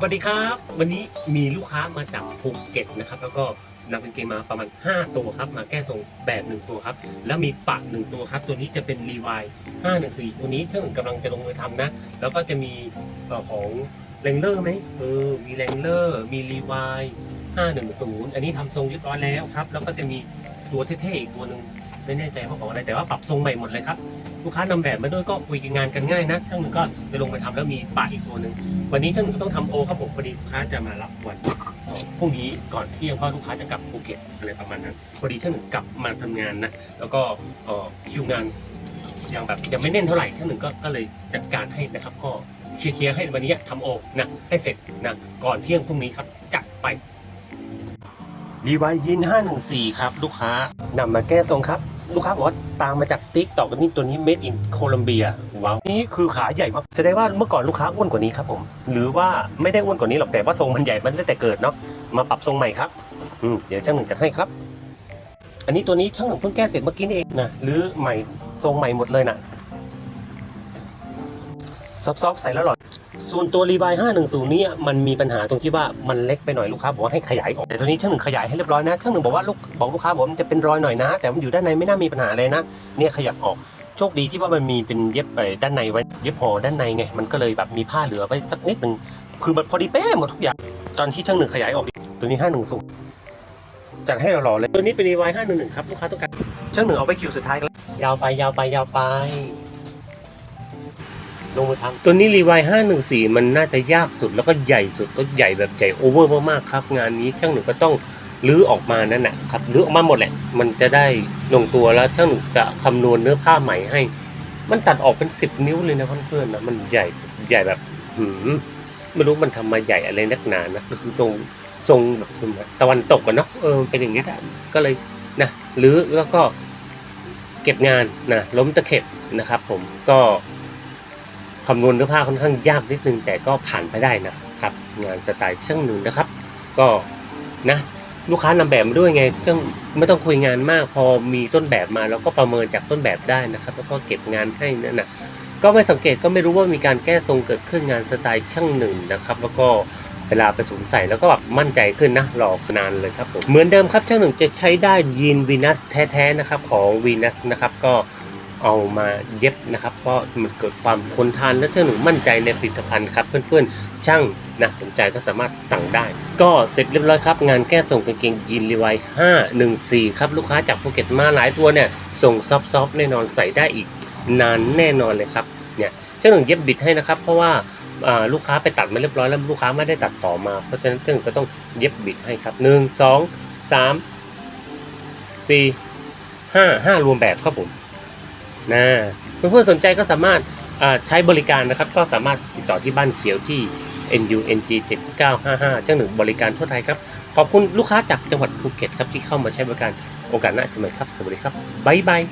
สวัสดีครับ วันนี้มีลูกค้ามาจากภูเก็ตนะครับ แล้วก็นำกางเกงมาประมาณ 5 ตัวครับ มาแก้ทรงแบบหนึ่งตัวครับ แล้วมีปะหนึ่งตัวครับ ตัวนี้จะเป็นรีวาย514 ตัวนี้ชื่อหนึ่งกำลังจะลงมือทำนะ แล้วก็จะมีของแรงเลอร์ไหมเออ มีแรงเลอร์ มีรีวาย510 อันนี้ทำทรงเรียบร้อยแล้วครับ แล้วก็จะมีตัวเท่ๆอีกตัวหนึ่งไม่แน่ใจว่าของอะไร แต่ว่าปรับทรงใหม่หมดเลยครับ ลูกค้านำแบบมาด้วยก็คุยกันงานกันง่ายนะช่างหนึ่งก็ไปลงไปทำแล้วมีปะอีกตัวหนึ่งวันนี้ช่างหนึ่งก็ต้องทำโอครับผมพอดีลูกค้าจะมารับวันพรุ่งนี้ก่อนเที่ยงเพราะลูกค้าจะกลับภูเก็ตอะไรประมาณนั้นพอดีช่างหนึ่งกลับมาทำงานนะแล้วก็คิวงานยังแบบยังไม่แน่นเท่าไหร่ช่างหนึ่งก็ก็เลยจัดการให้นะครับ ก็เคลียร์ให้วันนี้ทำโอนะให้เสร็จนะก่อนเที่ยงพรุ่งนี้ครับจัดไปรีไวายยิน514 ครับ ลูกค้านำมาแก้ทรงครับ ลูกค้าบอกว่าตามมาจากติ๊กตอกนี่ตัวนี้ made in Colombia ว้าวนี่คือขาใหญ่มากแสดงว่าเมื่อก่อนลูกค้าอ้วนกว่านี้ครับผมหรือว่าไม่ได้อ้วนกว่านี้หรอกแต่ว่าทรงมันใหญ่มันตั้งแต่เกิดเนาะมาปรับทรงใหม่ครับอืมเดี๋ยวช่างหนึ่งจัดให้ครับ อันนี้ตัวนี้ช่างหนึ่งเพิ่งแก้เสร็จเมื่อกี้นี่เองนะหรือใหม่ทรงใหม่หมดเลยนะซอฟๆใส่แล้วหรอ ส่วนตัวรีบาย510นี้มันมีปัญหาตรงที่ว่ามันเล็กไปหน่อยลูกค้าบอกว่าให้ขยายออกแต่ตัวนี้ช่างหนึ่งขยายให้เรียบร้อยนะช่างหนึ่งบอกว่าลูกบอกลูกค้าบอกมันจะเป็นรอยหน่อยนะ แต่มันอยู่ด้านในไม่น่ามีปัญหาเลยนะเนี่ยขยับออกโชคดีที่ว่ามันมีเป็นเย็บไปด้านในไว้เย็บห่อด้านในไงมันก็เลยแบบมีผ้าเหลือไว้สักนิดหนึ่งคือมันพอดีเป๊ะหมดทุกอย่างตอนที่ช่างหนึ่งขยายออกตัวนี้ห้าหนึ่งสูงจัดให้เราหล่อเลยตัวนี้เป็นรีไวห้าหนึ่งหนึ่งครับลูกค้าต้องการช่างหนึ่งเอาไปคิวสุดท้ายแล้วยาวไปยาวไปยาวไป ลงมือทำตัวนี้รีไวห้าหนึ่งสี่มันน่าจะยากสุดแล้วก็ใหญ่สุดก็ใหญ่แบบใหญ่โอเวอร์มากๆครับ งานนี้ช่างหนึ่งก็ต้องรื้อออกมานั่นแหละครับรื้อออกมาหมดแหละ มันจะได้ลงตัวแล้วช่างหนึ่งจะคำนวณเนื้อผ้าใหม่ให้ มันตัดออกเป็นสิบนิ้วเลยนะเพื่อนๆนะมันใหญ่ใหญ่แบบหืมไม่รู้มันทำมาใหญ่อะไรนักหนานะก็คือตรงทรงแบบตะวันตกกันเนาะเออเป็นอย่างนี้แหละก็เลยนะหรือแล้วก็เก็บงานนะล้มตะเข็บนะครับ ผมก็ คำนวณเนื้อผ้าค่อนข้างยากนิดนึงแต่ก็ผ่านไปได้นะครับ งานสไตล์ช่างหนึ่งนะครับ ก็นะลูกค้านำแบบมาด้วยไงซึ่งไม่ต้องคุยงานมากพอมีต้นแบบมาแล้วก็ประเมินจากต้นแบบได้นะครับ แล้วก็เก็บงานให้นั่นนะก็ไม่สังเกตก็ไม่รู้ว่ามีการแก้ทรงเกิดขึ้นงานสไตล์ช่างหนึ่งนะครับ แล้วก็เวลาไปสวมใส่แล้วก็แบบมั่นใจขึ้นนะหลอกนานเลยครับผมเหมือนเดิมครับช่างหนึ่งจะใช้ได้ยีนวีนัสแท้ๆนะครับของวีนัสนะครับก็ เอามาเย็บนะครับ เพราะมันเกิดความทนทานและช่าหนึ่งมั่นใจในผลิตภัณฑ์ครับ เพื่อนๆ ช่างนะสนใจก็สามารถสั่งได้ ก็เสร็จเรียบร้อยครับ งานแก้ส่งกางเกงยีนรีไว514ครับลูกค้าจากภูเก็ตมาหลายตัวเนี่ย ส่งซอฟๆแน่นอนใส่ได้อีก นานแน่นอนเลยครับเนี่ยเจ้าหนึ่งเย็บบิดให้นะครับ เพราะว่าอ่าลูกค้าไปตัดมาเรียบร้อยแล้วลูกค้าไม่ได้ตัดต่อมา เพราะฉะนั้นเจ้าหนึ่งก็ต้องเย็บบิดให้ครับหนึ่งสองสามสี่ห้าห้ารวมแบบครับผม นะเพื่อนๆสนใจก็สามารถใช้บริการนะครับ ก็สามารถติดต่อที่บ้านเขียวที่ NUNG 7955เจ้าหนึ่งบริการทั่วไทยครับ ขอบคุณลูกค้าจากจังหวัดภูเก็ตครับที่เข้ามาใช้บริการโอกาสหน้าจะมาครับ สวัสดีครับ บ๊ายบาย